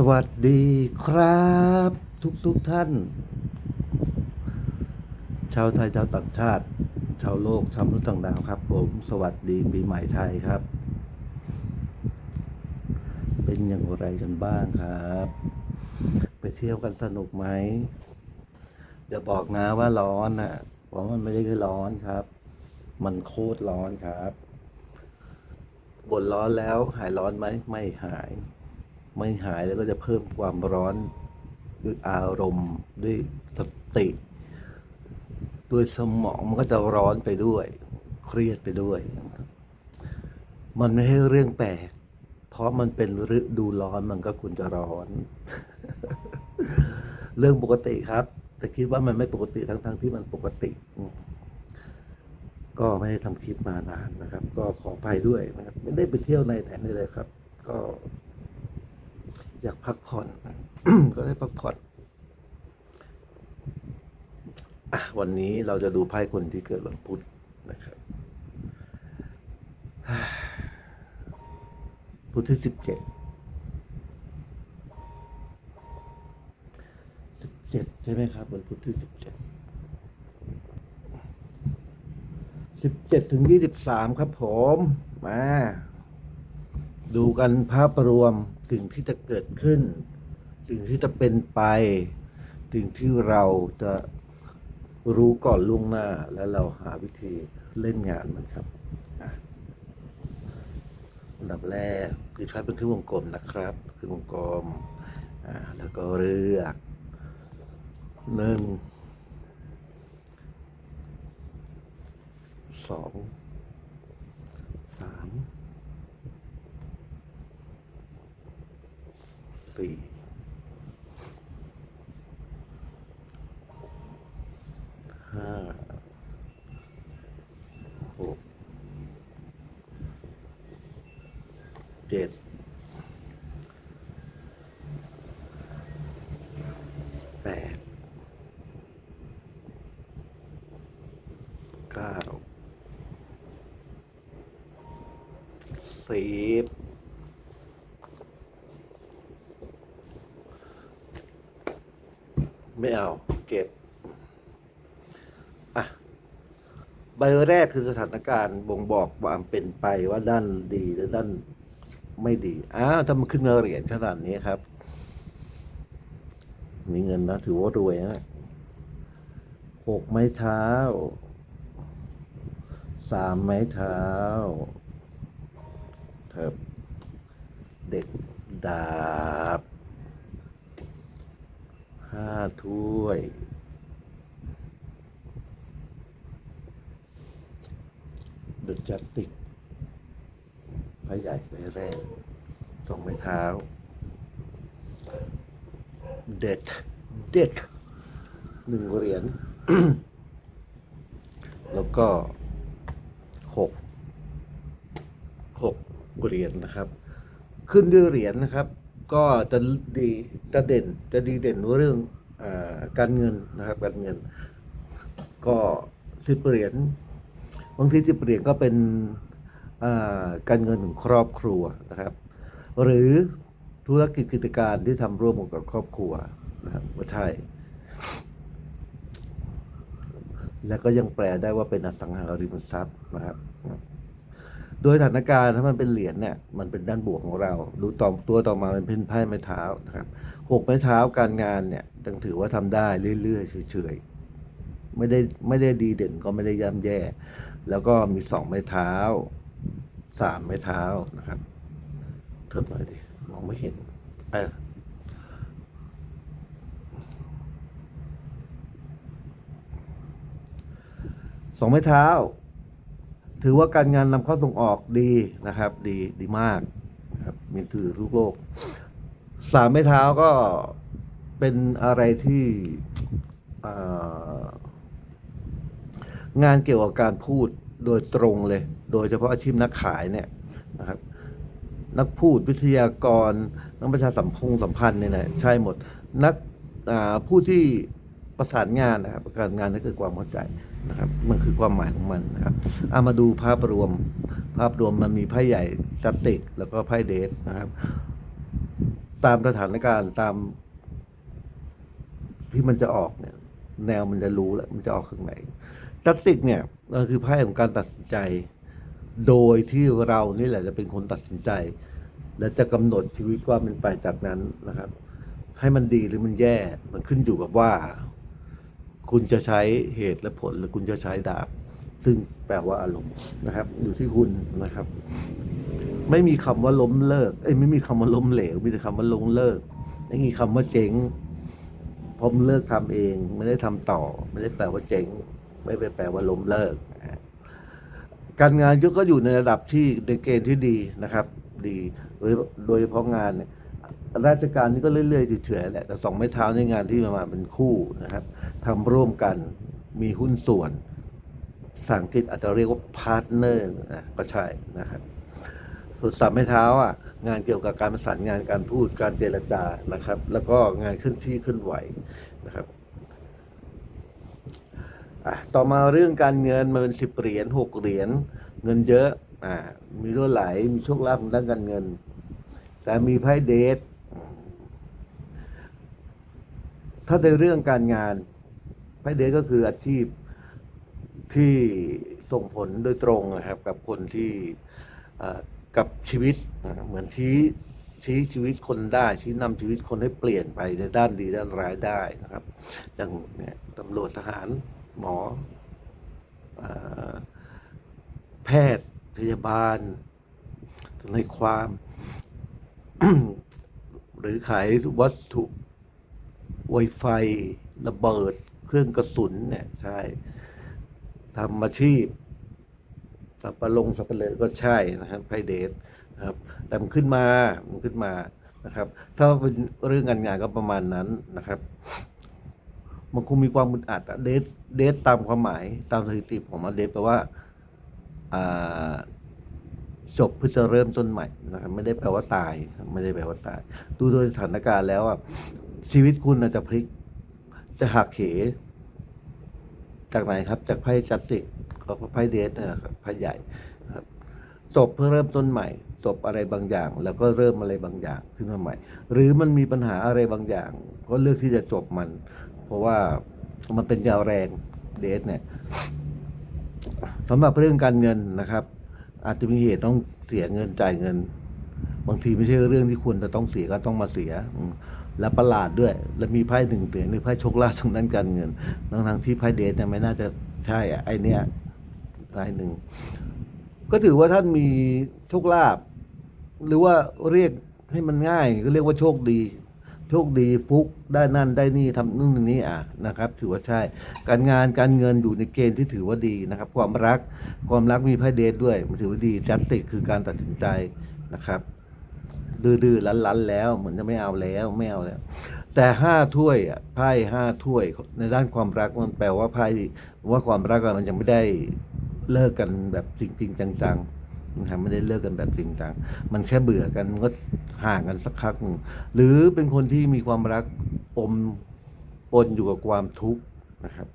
สวัสดีครับ ทุกทุกท่าน ชาวไทยชาวต่างชาติ ชาวโลกชาวมนุษย์ต่างดาวครับ ผมสวัสดีปีใหม่ไทยครับ เป็นอย่างไรกันบ้างครับ ไปเที่ยวกันสนุกไหมเดี๋ยวบอกนะว่าร้อนนะ่ะเพราะมันไม่ได้แค่ร้อนครับ มันโคตรร้อนครับบ่นร้อนแล้วหายร้อนไหมไม่หาย ไม่หายแล้วก็จะเพิ่มความร้อนด้วยอารมณ์ด้วยสติ ด้วยสมองมันก็จะร้อนไปด้วย เครียดไปด้วย มันไม่ใช่เรื่องแปลกเพราะมันเป็นฤดูร้อนมันก็ควรจะร้อน เรื่องปกติครับ แต่คิดว่ามันไม่ปกติทั้งๆที่มันปกติ ก็ไม่ได้ทำคลิปมานานนะครับ ก็ขออภัยด้วยนะครับ ไม่ได้ไปเที่ยวในแต่นี่เลยครับ ก็ อยากพักผ่อน ก็ได้พักผ่อนอวันนี้เราจะดูไพ่คนที่เกิดวันพุธนะครับพุธที่สิบเจ็ดสิบเจ็ดใช่ไหมครับวันพุธที่สิบเจ็ดสิบเจ็ดถึงยี่สิบสามครับผม มา ดูกันภาพรวมสิ่งที่จะเกิดขึ้น สิ่งที่จะเป็นไป สิ่งที่เราจะรู้ก่อนล่วงหน้าและเราหาวิธีเล่นงานมันครับอันดับแรกคือใช้เป็นครื่องวงกลมนะครับครื่องวงกลมแล้วก็เลือกหนึ่งสองสาม สี่ห้าหกเจ็ดแปดเก้าสิบ ไม่เอา เก็บ อะ ใบ แรกคือสถานการณ์บ่งบอกความเป็นไปว่าด้านดีหรือด้านไม่ดี อ้าวถ้ามันขึ้นมาเหรียญขนาดนี้ครับ มีเงินนะ ถือว่ารวยนะหกไม้เท้า สามไม้เท้าเถิบเด็กดาบห้าถ้วย เดอะจัตติกพระใหญ่ใบแรกสองไม้เท้า เด็ด เด็ดหนึ่งเหรียญ แล้วก็หกหกเหรียญนะครับ ขึ้นด้วยเหรียญนะครับ ก็จะดีจะเด่นจะดีเด่นเรื่องอการเงินนะครับ การเงิน ก็สิบเหรียญ บางทีสิบเหรียญก็เป็นการเงินของครอบครัวนะครับ หรือธุรกิจกิจการที่ทำร่วมกับครอบครัวนะครับว่าใช่ แล้วก็ยังแปลได้ว่าเป็นอสังหาริมทรัพย์นะครับ โดยสถานการณ์ถ้ามันเป็นเหรียญเนี่ยมันเป็นด้านบวกของเรา ดูต่อตัวต่อมาเป็นเพ่นไพ่ไม้เท้านะครับหกไม้เท้าการงานเนี่ยต้องถือว่าทำได้เรื่อยๆเฉยๆไม่ได้ไม่ได้ดีเด่นก็ไม่ได้ย่ำแย่ แล้วก็มีสองไม้เท้าสามไม้เท้านะครับเทิบหน่อยดิมองไม่เห็นเออสองไม้เท้า ถือว่าการงานนำเข้าส่งออกดีนะครับ ดีดีมากนะครับ มีถือลูกโลกสามไม้เท้าก็เป็นอะไรที่อ งานเกี่ยวกับการพูดโดยตรงเลย โดยเฉพาะอาชีพนักขายเนี่ยนะครับ นักพูดวิทยากร นักประชาสัมพงสัมพันธ์เนี่ยนะใช่หมด นักผู้ที่ประสานงานนะครับการงานให้เกิดความเข้าใจนะครับ มันคือความหมายของมันนะครับเอามาดูภาพรวม ภาพรวมมันมีไพ่ใหญ่จัตติก แล้วก็ไพ่เดทนะครับ ตามสถานการณ์ตามที่มันจะออกเนี่ย แนวมันจะรู้แล้วมันจะออกข้างไหน ตัตติกเนี่ยก็คือไพ่ของการตัดสินใจ โดยที่เรานี่แหละจะเป็นคนตัดสินใจ และจะกำหนดชีวิตว่ามันไปจากนั้นนะครับ ให้มันดีหรือมันแย่มันขึ้นอยู่กับว่า คุณจะใช้เหตุและผลหรือคุณจะใช้ดาบ ซึ่งแปลว่าอารมณ์นะครับ อยู่ที่คุณนะครับ ไม่มีคำว่าล้มเลิกเอ้ยไม่มีคำว่าล้มเหลวมีแต่คำว่าล้มเลิกไม่มีคำว่าเจ๊งเพราะมันเลิกทำเอง ไม่ได้ทำต่อ ไม่ได้แปลว่าเจ๊ง ไม่ได้แปลว่าล้มเลิก การงานก็อยู่ในระดับที่ในเกณฑ์ที่ดีนะครับ ดีโดยโดยเฉพาะงานเนี่ยราชการนี่ก็เรื่อยๆเฉยๆแหละแต่สองไม้เท้าในงานที่มาเป็นคู่นะครับทำร่วมกันมีหุ้นส่วนภาษาอังกฤษอาจจะเรียกว่าพาร์ทเนอร์นะก็ใช่นะครับส่วนสามไม้เท้าอะงานเกี่ยวกับการประสานงานการพูดการเจรจานะครับ แล้วก็งานเคลื่อนที่เคลื่อนไหวนะครับ อะต่อมาเรื่องการเงินมันเป็นสิบเหรียญหกเหรียญเงินเยอะอ่ามีรั่วไหลมีโชคลาภทางด้านการเงิน แต่มีไพ่เดทถ้าในเรื่องการงานไพ่เดทก็คืออาชีพที่ส่งผลโดยตรงนะครับ กับคนที่กับชีวิตเหมือนชี้ชี้ชีวิตคนได้ชี้นำชีวิตคนให้เปลี่ยนไปในด้านดีด้านร้ายได้นะครับอย่างเนี่ยตำรวจทหาร หมออแพทย์พยาบาลทนายความ หรือขายวัตถุไวไฟระเบิด เครื่องกระสุนเนี่ยใช่ทำอาชีพสับปะลงสับปะเลอก็ใช่นะครับไพเดทครับแต่มันขึ้นมามันขึ้นมานะครับ ถ้าเป็นเรื่องงานงานก็ประมาณนั้นนะครับ มันคงมีความมุดอัดอะเดทเดทตามความหมายตามสถิติของมันเดทแปลว่าจบเพื่อจะเริ่มต้นใหม่นะครับไม่ได้แปลว่าตาย ไม่ได้แปลว่าตาย ดูโดยสถานการณ์แล้วอะชีวิตคุณอาจจะพลิก จะหักเหจากไหนครับ จากไพ่จัตติกก็ไพ่เดทนะครับไพ่ใหญ่ครับจบเพื่อเริ่มต้นใหม่จบอะไรบางอย่าง แล้วก็เริ่มอะไรบางอย่างขึ้นมาใหม่ หรือมันมีปัญหาอะไรบางอย่าง ก็เลือกที่จะจบมัน เพราะว่ามันเป็นยาวแรงเดทเนี่ยสำหรับเรื่องการเงินนะครับ อาจจะมีเหตุต้องเสียเงินจ่ายเงิน บางทีไม่ใช่เรื่องที่ควรจะต้องเสียก็ต้องมาเสีย และประหลาดด้วย และมีไพ่หนึ่งเตือนหรือไพ่โชคลาภทางด้านการเงินทั้งทางที่ไพ่เดทเนี่ยไม่น่าจะใช่ไอเนี้ยไพ่หนึ่งก็ถือว่าท่านมีโชคลาภหรือว่าเรียกให้มันง่าย ก็เรียกว่าโชคดี โชคดีฟุกได้นั่นได้นี่ทำนู่นนี่อะนะครับ ถือว่าใช่ การงานการเงินอยู่ในเกณฑ์ที่ถือว่าดีนะครับ ความรักความรักมีไพ่เดทด้วยมันถือว่าดีจัตติคือการตัดสินใจนะครับ ดื้อๆลันๆแล้วเหมือนจะไม่เอาแล้วไม่เอาแล้ว แต่ห้าถ้วยอะไพ่ห้าถ้วยในด้านความรักมันแปลว่าไพ่ว่าความรักมันยังไม่ได้เลิกกันแบบจริง ๆ จังๆ นะครับไม่ได้เลิกกันแบบจริงจังมันแค่เบื่อกันมันก็ห่างกันสักพักหนึ่งหรือเป็นคนที่มีความรักอมปนอยู่กับความทุกข์นะครับ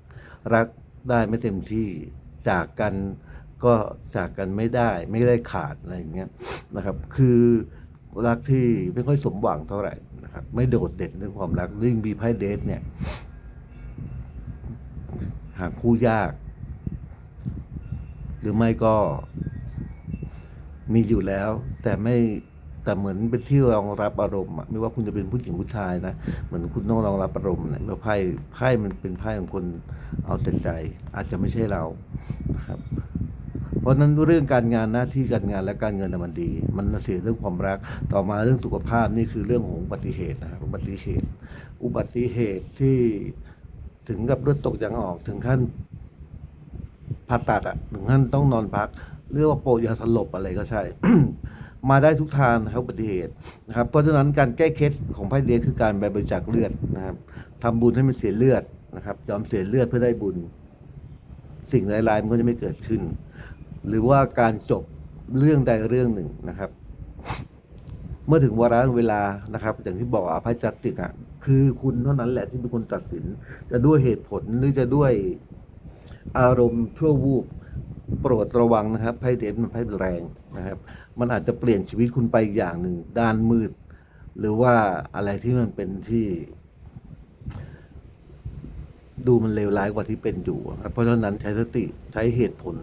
รักได้ไม่เต็มที่จากกันก็จากกันไม่ได้ไม่ได้ขาดอะไรอย่างเงี้ยนะครับ คือรักที่ไม่ค่อยสมหวังเท่าไหร่นะครับไม่โดดเด่นเรื่องความรักยิ่งมีไพ่เดทเนี่ยหาคู่ยาก หรือไม่ก็ มีอยู่แล้ว แต่ไม่แต่เหมือนเป็นที่รองรับอารมณ์ไม่ว่าคุณจะเป็นผู้หญิงผู้ชายนะเหมือนคุณต้องรองรับอารมณ์เนี่ยแล้วไพ่ไพ่มันเป็นไพ่ของคนเอาแต่ใจ อาจจะไม่ใช่เรานะครับ เพราะนั้นเรื่องการงานหน้าที่การงานและการเงินมันดี มันเสียเรื่องความรัก ต่อมาเรื่องสุขภาพนี่คือเรื่องของอุบัติเหตุนะครับอุบัติเหตุ อุบัติเหตุที่ถึงกับเลือดตกยางออกถึงขั้นผ่าตัดอะถึงขั้นต้องนอนพัก เรียกว่าโปรยาสลบอะไรก็ใช่ มาได้ทุกทางนะครับอุบัติเหตุนะครับ เพราะฉะนั้นการแก้เคล็ดของไพ่เดียคือการไปบริจาคเลือดนะครับทำบุญให้มันเสียเลือดนะครับ ยอมเสียเลือดเพื่อได้บุญ สิ่งร้ายๆมันก็จะไม่เกิดขึ้น หรือว่าการจบเรื่องใดเรื่องหนึ่งนะครับ เมื่อถึงวาระเวลานะครับ อย่างที่บอกอภัยจัตติกอะคือคุณเท่านั้นแหละที่เป็นคนตัดสิน จะด้วยเหตุผลหรือจะด้วยอารมณ์ชั่ววูบ โปรดระวังนะครับไพ่เดนมันไพ่แรงนะครับ มันอาจจะเปลี่ยนชีวิตคุณไปอีกอย่างหนึ่งด้านมืด หรือว่าอะไรที่มันเป็นที่ ดูมันเลวร้ายกว่าที่เป็นอยู่ครับ เพราะฉะนั้นใช้สติใช้เหตุผล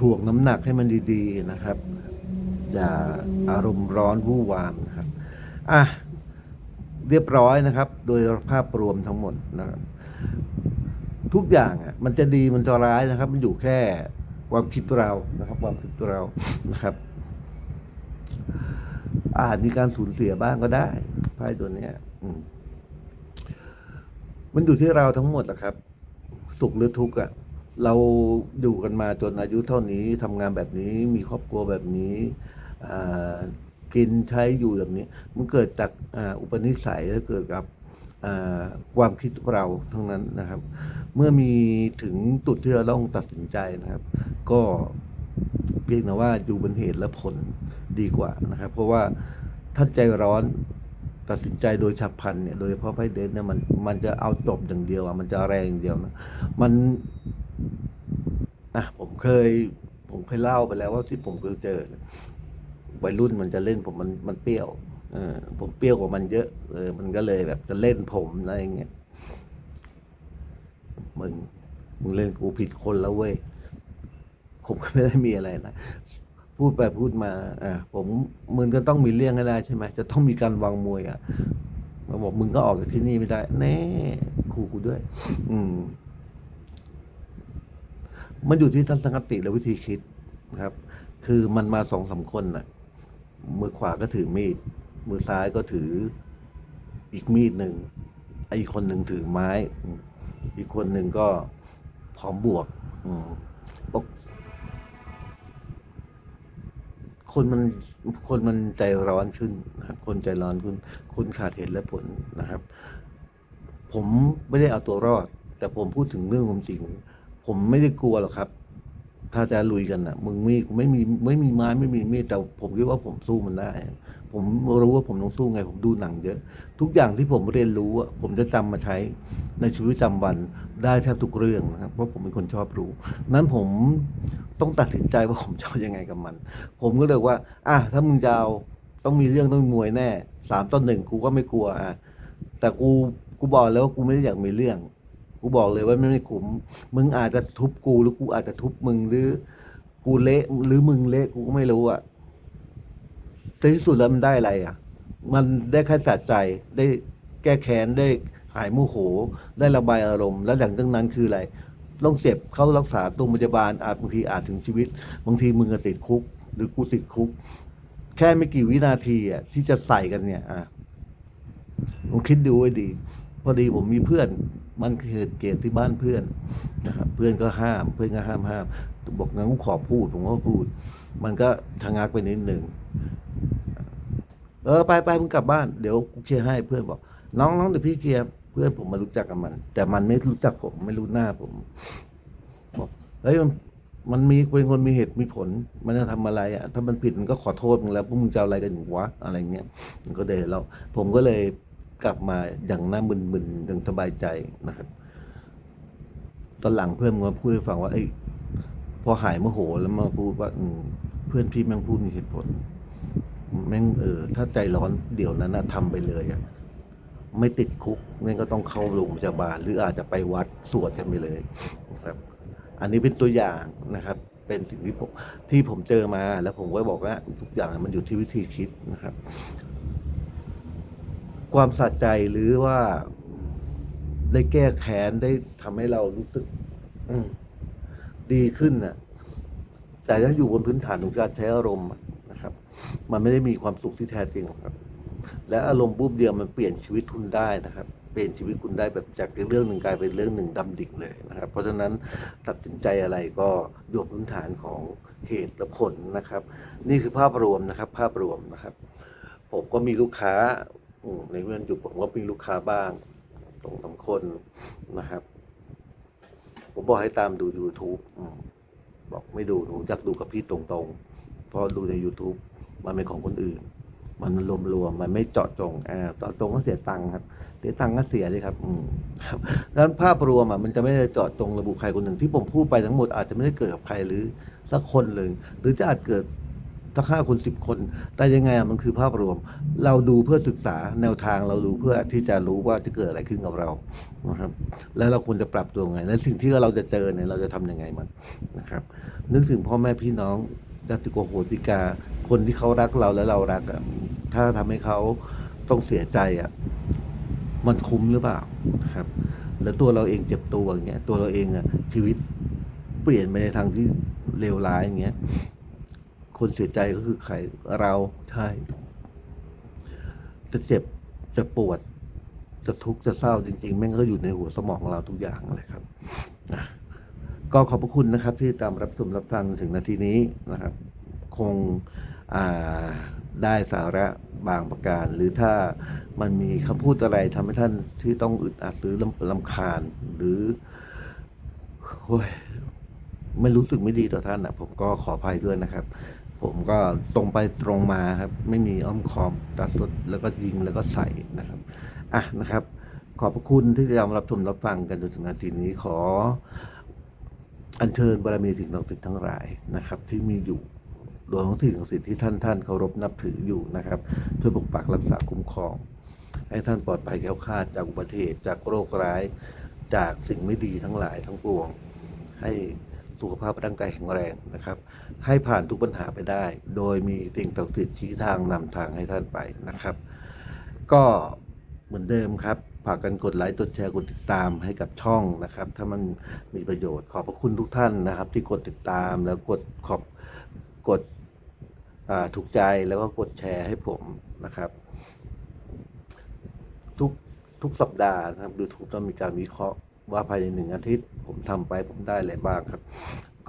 ถ่วงน้ำหนักให้มันดีๆนะครับ อย่าอารมณ์ร้อนวู่วามนะครับอะเรียบร้อยนะครับ โดยภาพรวมทั้งหมดนะครับ ทุกอย่างอะมันจะดีมันจะร้ายนะครับ มันอยู่แค่ความคิดเรานะครับ ความคิดเรานะครับ อาจมีการสูญเสียบ้างก็ได้ไพ่ตัวเนี้ย อืม มันอยู่ที่เราทั้งหมดแหละครับ สุขหรือทุกข์อะเราอยู่กันมาจนอายุเท่านี้ทำงานแบบนี้มีครอบครัวแบบนี้อกินใช้อยู่แบบนี้ มันเกิดจากอุปนิสัยและเกิดกับ ความคิดเราทั้งนั้นนะครับ เมื่อมีถึงจุดที่เราต้องตัดสินใจนะครับ ก็เพียงแต่ว่าอยู่บนเหตุและผลดีกว่านะครับ เพราะว่าท่าใจร้อนตัดสินใจโดยฉับพลันเนี่ยโดยเฉพาะไพ่เดนเนี่ยมันมันจะเอาจบอย่างเดียวอะมันจะแรงอย่างเดียวนะมันอะผมเคย ผมเคยเล่าไปแล้วว่าที่ผมเคยเจอวัยรุ่นมันจะเล่นผมมันมันเปรี้ยว เออผมเปรี้ยวกว่ามันเยอะเออมันก็เลยแบบจะเล่นผมอะไรอย่างเงี้ยมึงมึงเล่นกูผิดคนแล้วเว้ยผมก็ไม่ได้มีอะไรนะพูดไปพูดมาอ่าผมมึงก็ต้องมีเรื่องให้ได้ใช่ไหมจะต้องมีการวางมวยอะมาบอกมึงก็ออกจากที่นี่ไม่ได้แน่ครูกูด้วย อืม มันอยู่ที่ทัศนคติและวิธีคิดนะครับ คือมันมาสองสามคนน่ะ มือขวาก็ถือมีด มือซ้ายก็ถืออีกมีดหนึ่งไอ้อีกคนหนึ่งถือไม้ อีกคนหนึ่งก็พร้อมบวกอืมบอกคนมันคนมันใจร้อนขึ้นนะครับ คนใจร้อนขึ้นคุณขาดเหตุและผลนะครับ ผมไม่ได้เอาตัวรอด แต่ผมพูดถึงเรื่องความจริง ผมไม่ได้กลัวหรอกครับ ถ้าจะลุยกันอะ มึงมีไม่มีไม่มีไม้ไม่มีมีดแต่ผมคิดว่าผมสู้มันได้ ผมรู้ว่าผมต้องสู้ไง ผมดูหนังเยอะ ทุกอย่างที่ผมเรียนรู้อะผมจะจำมาใช้ในชีวิตประจำวันได้แทบทุกเรื่องนะครับเพราะผมเป็นคนชอบรู้ นั้นผมต้องตัดสินใจว่าผมจะเอายังไงกับมัน ผมก็เลยว่า อะถ้ามึงจะเอาต้องมีเรื่องต้องมวยแน่สามต่อหนึ่งกูก็ไม่กลัวอะแต่กูกูบอกแล้วว่ากูไม่ได้อยากมีเรื่อง กูบอกเลยว่าไม่ไม่คุ้มมึงอาจจะทุบกูหรือกูอาจจะทุบมึงหรือ กูเละหรือมึงเละกูก็ไม่รู้อะ แต่ที่สุดแล้วมันได้อะไรอะ มันได้แค่สะใจได้แก้แค้นได้หายโมโห ได้ระบายอารมณ์ และหลังจากนั้นคืออะไรต้องเจ็บเข้ารักษาตรงพยาบาลอาจบางทีอาจถึงชีวิต บางทีมึงก็ติดคุก หรือกูติดคุก แค่ไม่กี่วินาทีอะที่จะใส่กันเนี่ย อะผมคิดดูไว้ดี พอดีผมมีเพื่อน มันเกิดเกตที่บ้านเพื่อนนะครับ เพื่อนก็ห้าม เพื่อนก็ห้ามห้าม บอกงั้นกูขอพูด ผมก็พูด มันก็ชะงักไปนิดหนึ่งเออไปไปมึงกลับบ้านเดี๋ยวกูเคลียร์ให้เพื่อนบอก น้องน้องเดี๋ยวพี่เคลียร์เพื่อนผมมารู้จักกับมัน แต่มันไม่รู้จักผมไม่รู้หน้าผมบอกเฮ้ยมันมันมีเป็นคนมีเหตุมีผล มันจะทำอะไรอะ ถ้ามันผิดมันก็ขอโทษมึงแล้วพวกมึงจะอะไรกันอยู่วะอะไรเงี้ยมันก็เดยแล้วผมก็เลย กลับมาอย่างหน้ามึนๆอย่างสบายใจนะครับ ตอนหลังเพื่อนมาพูดให้ฟังว่าเอ้ยพอหายโมโหแล้วมาพูดว่าอืมเพื่อนพี่แม่งพูดมีเหตุผล แม่งเออ ถ้าใจร้อนเดี๋ยวนั้นนะทำไปเลยอะไม่ติดคุกแม่งก็ต้องเข้าโรงพยาบาลหรืออาจจะไปวัดสวดกันไปเลยนะครับ อันนี้เป็นตัวอย่างนะครับ เป็นสิ่งที่ผมที่ผมเจอมาแล้วผมก็บอกว่าทุกอย่างมันอยู่ที่วิธีคิดนะครับ ความสะใจหรือว่าได้แก้แค้นได้ทำให้เรารู้สึกดีขึ้นน่ะ แต่ถ้าอยู่บนพื้นฐานของการใช้อารมณ์นะครับ มันไม่ได้มีความสุขที่แท้จริงครับ และอารมณ์บูบเดียวมันเปลี่ยนชีวิตคุณได้นะครับ เปลี่ยนชีวิตคุณได้แบบจากเรื่องหนึ่งกลายเป็นเรื่องหนึ่งดำดิ่งเลยนะครับ เพราะฉะนั้นตัดสินใจอะไรก็อยู่บนพื้นฐานของเหตุและผลนะครับ นี่คือภาพรวมนะครับ ภาพรวมนะครับ ผมก็มีลูกค้า ในเมื่ออยู่ผมก็มีลูกค้าบ้างสองสามคนนะครับ ผมบอกให้ตามดู YouTube อบอกไม่ดูหนูอยากดูกับพี่ตรงๆ เพราะดูใน YouTube มันเป็นของคนอื่น มันรวมๆมันไม่เจาะจงอ่าเจาะจงก็เสียตังค์ครับ เสียตังค์ก็เสียเลยครับ อืมครับดังนั้นภาพรวมอะมันจะไม่ได้เจาะจงระบุใครคนหนึ่งที่ผมพูดไปทั้งหมดอาจจะไม่ได้เกิดกับใครหรือสักคนเลยหรือจะอาจเกิด ตั้งห้าคนสิบคน แต่ยังไงอะมันคือภาพรวม เราดูเพื่อศึกษาแนวทางเราดูเพื่อที่จะรู้ว่าจะเกิดอะไรขึ้นกับเรานะครับแล้วเราควรจะปรับตัวไง และสิ่งที่เราจะเจอเนี่ยเราจะทำยังไงมันนะครับ นึกถึงพ่อแม่พี่น้องญาติโกโหติกา คนที่เขารักเราและเรารักอะถ้าทำให้เขาต้องเสียใจอะมันคุ้มหรือเปล่านะครับ แล้วตัวเราเองเจ็บตัวอย่างเงี้ย ตัวเราเองอะชีวิตเปลี่ยนไปในทางที่เลวร้ายอย่างเงี้ย คนเสียใจก็คือใครเราใช่ จะเจ็บจะปวด จะทุกข์จะเศร้าจริงๆ แม่งก็อยู่ในหัวสมองของเราทุกอย่างเลยครับนะก็ขอบพระคุณนะครับ ที่ตามรับชมรับฟังถึงนาทีนี้นะครับ คงอ่าได้สาระบางประการ หรือถ้ามันมีคำพูดอะไรทำให้ท่านที่ต้องอึดอัดหรือลำลำคาญหรือโอ้ยไม่รู้สึกไม่ดีต่อท่านนะผมก็ขออภัยด้วยนะครับ ผมก็ตรงไปตรงมาครับ ไม่มีอ้อมค้อมตัดสดแล้วก็ยิงแล้วก็ใส่นะครับอะนะครับ ขอบพระคุณที่ติดตามรับชมรับฟังกันจนถึงนาทีนี้ขอ อัญเชิญบารมีสิ่งศักดิ์สิทธิ์ทั้งหลายนะครับ ที่มีอยู่รวมทั้งสิ่งศักดิ์สิทธิ์ที่ท่านท่านเคารพนับถืออยู่นะครับช่วยปกปักรักษาคุ้มครอง ให้ท่านปลอดภัยแคล้วคาดจากอุบัติเหตุจากโรคร้าย จากสิ่งไม่ดีทั้งหลายทั้งปวงให้ สุขภาพร่างกายแข็งแรงนะครับ ให้ผ่านทุกปัญหาไปได้ โดยมีสิ่งศักดิ์สิทธิ์ชี้ทางนำทางให้ท่านไปนะครับ ก็เหมือนเดิมครับฝากกันกดไลค์กดแชร์กดติดตามให้กับช่องนะครับ ถ้ามันมีประโยชน์ขอบพระคุณทุกท่านนะครับ ที่กดติดตามแล้วกดขอบกดถูกใจแล้วก็กดแชร์ให้ผมนะครับ ทุกทุกสัปดาห์นะครับยูทูบต้องมีการวิเคราะห์ ว่าภายในหนึ่งอาทิตย์ ผมทำไปผมได้อะไรบ้างครับ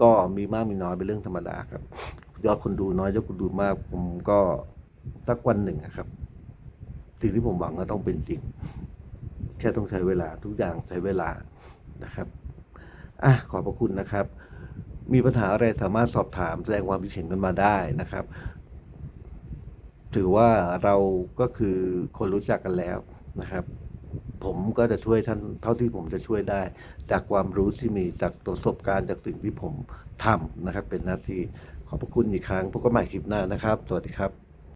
ก็มีมากมีน้อยเป็นเรื่องธรรมดาครับ ยอดคนดูน้อยยอดคนดูมาก ผมก็สักวันหนึ่งนะครับสิ่งที่ผมหวังก็ต้องเป็นจริง แค่ต้องใช้เวลาทุกอย่างใช้เวลานะครับอะขอบพระคุณนะครับ มีปัญหาอะไรสามารถสอบถามแสดงความคิดเห็นกันมาได้นะครับ ถือว่าเราก็คือคนรู้จักกันแล้วนะครับ ผมก็จะช่วยท่านเท่าที่ผมจะช่วยได้ จากความรู้ที่มีจากประสบการณ์จากสิ่งที่ผมทำนะครับ เป็นหน้าที่ขอบพระคุณอีกครั้งพบกันใหม่คลิปหน้านะครับ สวัสดีครับ